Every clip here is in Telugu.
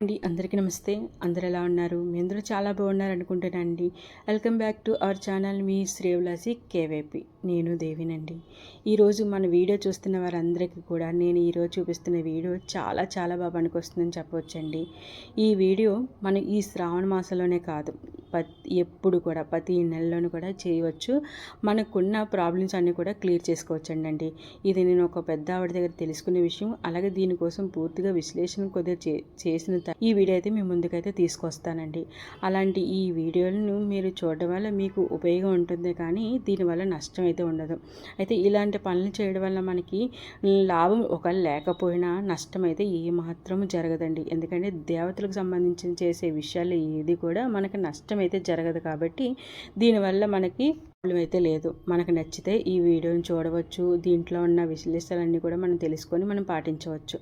అండి. అందరికీ నమస్తే. అందరు ఎలా ఉన్నారు? మీ అందరూ చాలా బాగున్నారు అనుకుంటున్నానండి welcome back to our channel మీ శ్రేవలాసి కేవైపి. నేను దేవినండి. ఈరోజు మన వీడియో చూస్తున్న వారందరికీ కూడా నేను ఈరోజు చూపిస్తున్న వీడియో చాలా చాలా బాగా పనికొస్తుందని చెప్పవచ్చండి. ఈ వీడియో మనం ఈ శ్రావణ మాసంలోనే కాదు. ప్రతి ఎప్పుడు కూడా ప్రతి నెలలోనూ కూడా చేయవచ్చు. మనకున్న ప్రాబ్లమ్స్ అన్నీ కూడా క్లియర్ చేసుకోవచ్చండి అండి ఇది నేను ఒక పెద్ద ఆవిడ దగ్గర తెలుసుకునే విషయం. అలాగే దీనికోసం పూర్తిగా విశ్లేషణ కొద్దిగా చేసిన ఈ వీడియో అయితే మీ ముందుకైతే తీసుకొస్తానండి. అలాంటి ఈ వీడియోలను మీరు చూడడం వల్ల మీకు ఉపయోగం ఉంటుంది కానీ దీనివల్ల నష్టం అయితే ఉండదు. అయితే ఇలాంటి పనులు చేయడం వల్ల మనకి లాభం ఒక లేకపోయినా నష్టం అయితే ఏ మాత్రం జరగదండి. ఎందుకంటే దేవతలకు సంబంధించి చేసే విషయాలు ఏది కూడా మనకి నష్టం అయితే జరగదు కాబట్టి దీనివల్ల మనకి ప్రాబ్లం అయితే లేదు. మనకు నచ్చితే ఈ వీడియోని చూడవచ్చు. దీంట్లో ఉన్న విశ్లేషణలన్నీ కూడా మనం తెలుసుకొని మనం పాటించవచ్చు.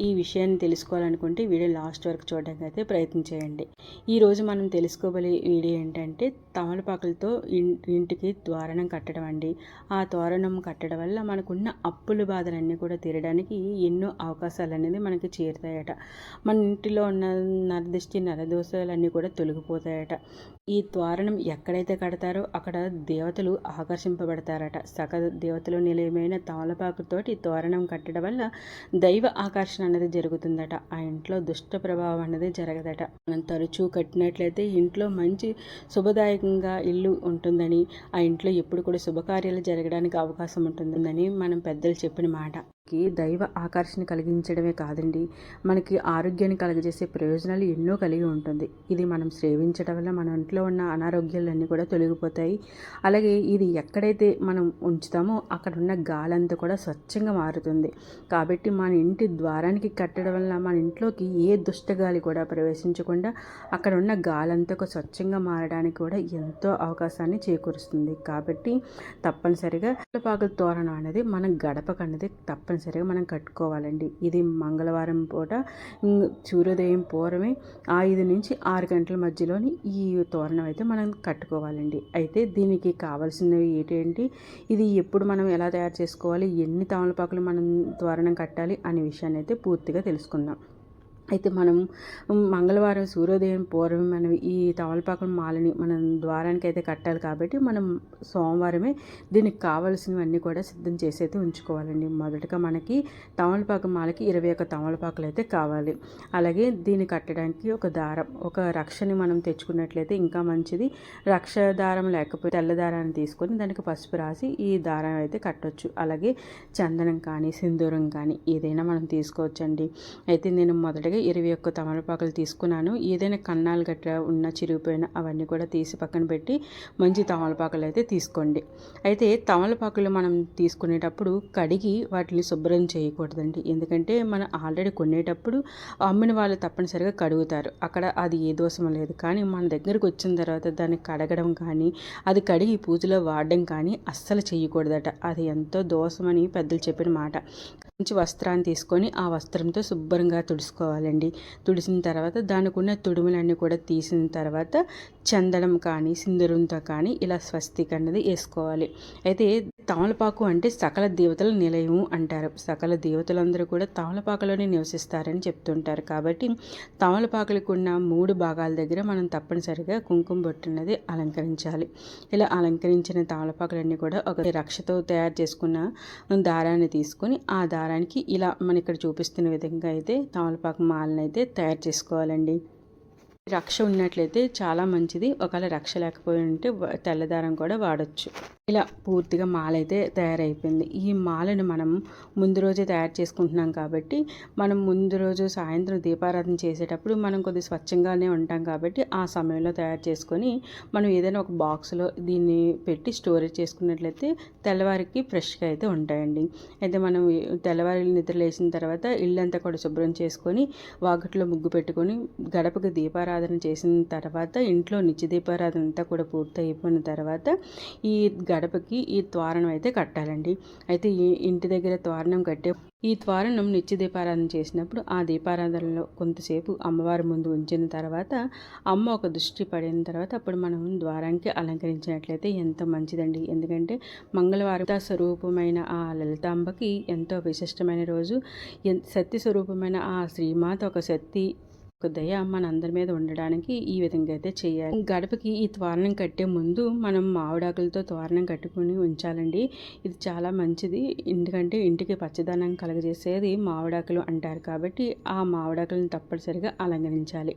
ఈ విషయాన్ని తెలుసుకోవాలనుకుంటే వీడియో లాస్ట్ వరకు చూడడానికి అయితే ప్రయత్నం చేయండి. ఈరోజు మనం తెలుసుకోబోయే వీడియో ఏంటంటే తమలపాకులతో ఇంటికి ద్వారణం కట్టడం అండి. ఆ తోరణం కట్టడం వల్ల మనకున్న అప్పుల బాధలన్నీ కూడా తీరడానికి ఎన్నో అవకాశాలు అనేది మనకి చేరుతాయట. మన ఇంటిలో ఉన్న నరదిష్టి నరదోషాలన్నీ కూడా తొలగిపోతాయట. ఈ ద్వారణం ఎక్కడైతే కడతారో అక్కడ దేవతలు ఆకర్షింపబడతారట. సకల దేవతలు నిలయమైన తమలపాకుతోటి తోరణం కట్టడం వల్ల దైవ ఆకర్షణ ఆకర్షణ అనేది జరుగుతుందట. ఆ ఇంట్లో దుష్ట ప్రభావం అనేది జరగదట. మనం తరచూ కట్టినట్లయితే ఇంట్లో మంచి శుభదాయకంగా ఇల్లు ఉంటుందని ఆ ఇంట్లో ఎప్పుడు కూడా శుభకార్యాలు జరగడానికి అవకాశం ఉంటుందని మనం పెద్దలు చెప్పిన మాట. మనకి దైవ ఆకర్షణ కలిగించడమే కాదండి. మనకి ఆరోగ్యాన్ని కలగజేసే ప్రయోజనాలు ఎన్నో కలిగి ఉంటుంది. ఇది మనం సేవించడం వల్ల మన ఇంట్లో ఉన్న అనారోగ్యాలన్నీ కూడా తొలగిపోతాయి. అలాగే ఇది ఎక్కడైతే మనం ఉంచుతామో అక్కడ ఉన్న గాలంతా కూడా స్వచ్ఛంగా మారుతుంది. కాబట్టి మన ఇంటి ద్వారానికి కట్టడం వల్ల మన ఇంట్లోకి ఏ దుష్టగాలి కూడా ప్రవేశించకుండా అక్కడ ఉన్న గాలంతా స్వచ్ఛంగా మారడానికి కూడా ఎంతో అవకాశాన్ని చేకూరుస్తుంది. కాబట్టి తప్పనిసరిగా పాకుల తోరణం అనేది మన గడపకు అనేది తప్పని తప్పనిసరిగా మనం కట్టుకోవాలండి. ఇది మంగళవారం పూట సూర్యోదయం పూర్వమే ఐదు నుంచి ఆరు గంటల మధ్యలోని ఈ తోరణం అయితే మనం కట్టుకోవాలండి. అయితే దీనికి కావాల్సినవి ఏంటంటే ఇది ఎప్పుడు మనం ఎలా తయారు చేసుకోవాలి? ఎన్ని తమలపాకులు మనం తోరణం కట్టాలి? అనే విషయాన్ని అయితే పూర్తిగా తెలుసుకుందాం. అయితే మనం మంగళవారం సూర్యోదయం పూర్వం మనం ఈ తమలపాకుల మాలని మనం ద్వారానికి అయితే కట్టాలి కాబట్టి మనం సోమవారమే దీనికి కావలసినవన్నీ కూడా సిద్ధం చేసి అయితే ఉంచుకోవాలండి. మొదటగా మనకి తమలపాకు మాలకి ఇరవై ఒక తమలపాకులు అయితే కావాలి. అలాగే దీన్ని కట్టడానికి ఒక దారం ఒక రక్షని మనం తెచ్చుకున్నట్లయితే ఇంకా మంచిది. రక్ష దారం లేకపోతే తెల్ల దారాన్ని తీసుకొని దానికి పసుపు రాసి ఈ దారం అయితే కట్టవచ్చు అలాగే చందనం కానీ సింధూరం కానీ ఏదైనా మనం తీసుకోవచ్చండి. అయితే నేను మొదటగా అలాగే ఇరవై ఒక్క తమలపాకులు తీసుకున్నాను. ఏదైనా కన్నాలు గట్రా ఉన్న చిరిగిపోయిన అవన్నీ కూడా తీసి పక్కన పెట్టి మంచి తమలపాకులు అయితే తీసుకోండి. అయితే తమలపాకులు మనం తీసుకునేటప్పుడు కడిగి వాటిని శుభ్రం చేయకూడదండి. ఎందుకంటే మనం ఆల్రెడీ కొనేటప్పుడు అమ్మిన వాళ్ళు తప్పనిసరిగా కడుగుతారు. అక్కడ అది ఏ దోషం లేదు. కానీ మన దగ్గరకు వచ్చిన తర్వాత దాన్ని కడగడం కానీ అది కడిగి పూజలో వాడడం కానీ అస్సలు చేయకూడదట. అది ఎంతో దోషమని పెద్దలు చెప్పిన మాట. మంచి వస్త్రాన్ని తీసుకొని ఆ వస్త్రంతో శుభ్రంగా తుడవాలండి తుడిసిన తర్వాత దానికి ఉన్న తుడుములన్నీ కూడా తీసిన తర్వాత చందనం కానీ సింధురంతో కానీ ఇలా స్వస్తిక్ అన్నది వేసుకోవాలి. అయితే తమలపాకు అంటే సకల దేవతల నిలయము అంటారు. సకల దేవతలందరూ కూడా తమలపాకులోనే నివసిస్తారని చెప్తుంటారు. కాబట్టి తమలపాకులకు ఉన్న మూడు భాగాల దగ్గర మనం తప్పనిసరిగా కుంకుమ బొట్టున్నది అలంకరించాలి. ఇలా అలంకరించిన తమలపాకులన్నీ కూడా ఒక రక్షతో తయారు చేసుకున్న దారాన్ని తీసుకొని ఆ దారానికి ఇలా మన ఇక్కడ చూపిస్తున్న విధంగా అయితే తమలపాకు మాలను అయితే తయారు చేసుకోవాలండి. రక్ష ఉన్నట్లయితే చాలా మంచిది. ఒకవేళ రక్ష లేకపోయి ఉంటే తెల్లదారం కూడా వాడచ్చు. ఇలా పూర్తిగా మాల అయితే తయారైపోయింది. ఈ మాలను మనం ముందు రోజే తయారు చేసుకుంటున్నాం కాబట్టి మనం ముందు రోజు సాయంత్రం దీపారాధన చేసేటప్పుడు మనం కొద్ది స్వచ్ఛంగానే ఉంటాం కాబట్టి ఆ సమయంలో తయారు చేసుకొని మనం ఏదైనా ఒక బాక్స్లో దీన్ని పెట్టి స్టోరేజ్ చేసుకున్నట్లయితే తెల్లవారికి ఫ్రెష్గా అయితే ఉంటాయండి. అయితే మనం తెల్లవారి నిద్ర లేచిన తర్వాత ఇల్లంతా కూడా శుభ్రం చేసుకొని వాకట్లో ముగ్గు పెట్టుకొని గడపకి దీపారాధన చేసిన తర్వాత ఇంట్లో నిత్య దీపారాధన అంతా కూడా పూర్తి అయిపోయిన తర్వాత ఈ గడపకి ఈ త్వారణం అయితే కట్టాలండి. అయితే ఈ ఇంటి దగ్గర త్వారణం కట్టే ఈ ద్వారణం నిత్య దీపారాధన చేసినప్పుడు ఆ దీపారాధనలో కొంతసేపు అమ్మవారి ముందు ఉంచిన తర్వాత అమ్మ ఒక దృష్టి పడిన తర్వాత అప్పుడు మనం ద్వారానికి అలంకరించినట్లయితే ఎంత మంచిదండి. ఎందుకంటే మంగళవారం స్వరూపమైన ఆ లలితాంబకి ఎంతో విశిష్టమైన రోజు. సత్య స్వరూపమైన ఆ శ్రీమాత ఒక శక్తి దయ మన అందరి మీద ఉండడానికి ఈ విధంగా అయితే చేయాలి. గడపకి ఈ తోరణం కట్టే ముందు మనం మామిడాకులతో తోరణం కట్టుకుని ఉంచాలండి. ఇది చాలా మంచిది. ఎందుకంటే ఇంటికి పచ్చదనం కలగజేసేది మామిడాకులు అంటారు కాబట్టి ఆ మామిడాకులను తప్పనిసరిగా అలంకరించాలి.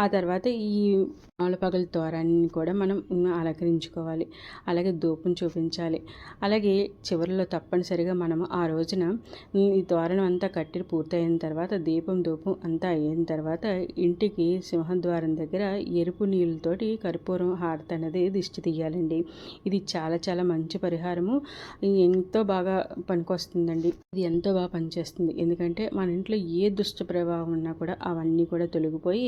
ఆ తర్వాత ఈ మామిడిపగల తోరాన్ని కూడా మనం అలంకరించుకోవాలి. అలాగే ధూపం చూపించాలి. అలాగే చివరిలో తప్పనిసరిగా మనం ఆ రోజున ఈ తోరణం అంతా కట్టి పూర్తయిన తర్వాత దీపం ధూపం అంతా అయిన తర్వాత ఇంటికి సింహద్వారం దగ్గర ఎరుపు నీళ్ళతోటి కర్పూరం హారత అనేది దిష్టి తీయాలండి. ఇది చాలా చాలా మంచి పరిహారము. ఎంతో బాగా పనికొస్తుందండి. ఇది ఎంతో బాగా పనిచేస్తుంది. ఎందుకంటే మన ఇంట్లో ఏ దుష్ట ప్రభావం ఉన్నా కూడా అవన్నీ కూడా తొలగిపోయి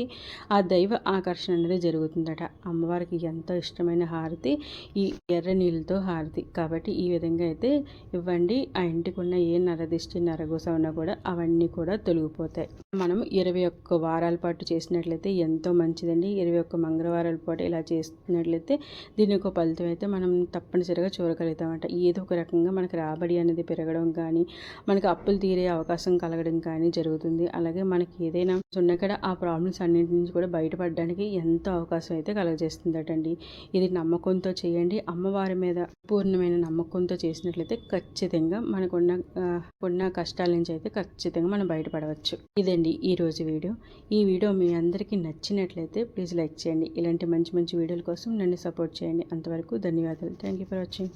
ఆ దైవ ఆకర్షణ అనేది జరుగుతుందట. అమ్మవారికి ఎంతో ఇష్టమైన హారతి ఈ ఎర్ర నీళ్ళతో హారతి. కాబట్టి ఈ విధంగా అయితే ఇవ్వండి. ఆ ఇంటికి ఉన్న ఏ నరదిష్టి నరగోస ఉన్నా కూడా అవన్నీ కూడా తొలగిపోతాయి. మనం ఇరవై ఒక్క వారాల పాటు చేసినట్లయితే ఎంతో మంచిదండి. ఇరవై ఒక్క మంగళవారాల పాటు ఇలా చేస్తున్నట్లయితే దీని యొక్క ఫలితం అయితే మనం తప్పనిసరిగా చూడగలుగుతామంట. ఏదో ఒక రకంగా మనకి రాబడి అనేది పెరగడం కానీ మనకి అప్పులు తీరే అవకాశం కలగడం కానీ జరుగుతుంది. అలాగే మనకి ఏదైనా ఉన్నక్కడ ఆ ప్రాబ్లమ్స్ అన్నింటి నుంచి కూడా బయటపడడానికి ఎంతో అవకాశం అయితే కలగజేస్తుందటండి. ఇది నమ్మకంతో చేయండి. అమ్మవారి మీద పూర్ణమైన నమ్మకంతో చేసినట్లయితే ఖచ్చితంగా మనకున్న ఉన్న కష్టాల నుంచి అయితే ఖచ్చితంగా మనం బయటపడవచ్చు. ఇదండి ఈరోజు వీడియో. ఈ వీడియో మీ అందరికీ నచ్చినట్లయితే ప్లీజ్ లైక్ చేయండి. ఇలాంటి మంచి మంచి వీడియోల కోసం నన్ను సపోర్ట్ చేయండి. అంతవరకు ధన్యవాదాలు. Thank you for watching.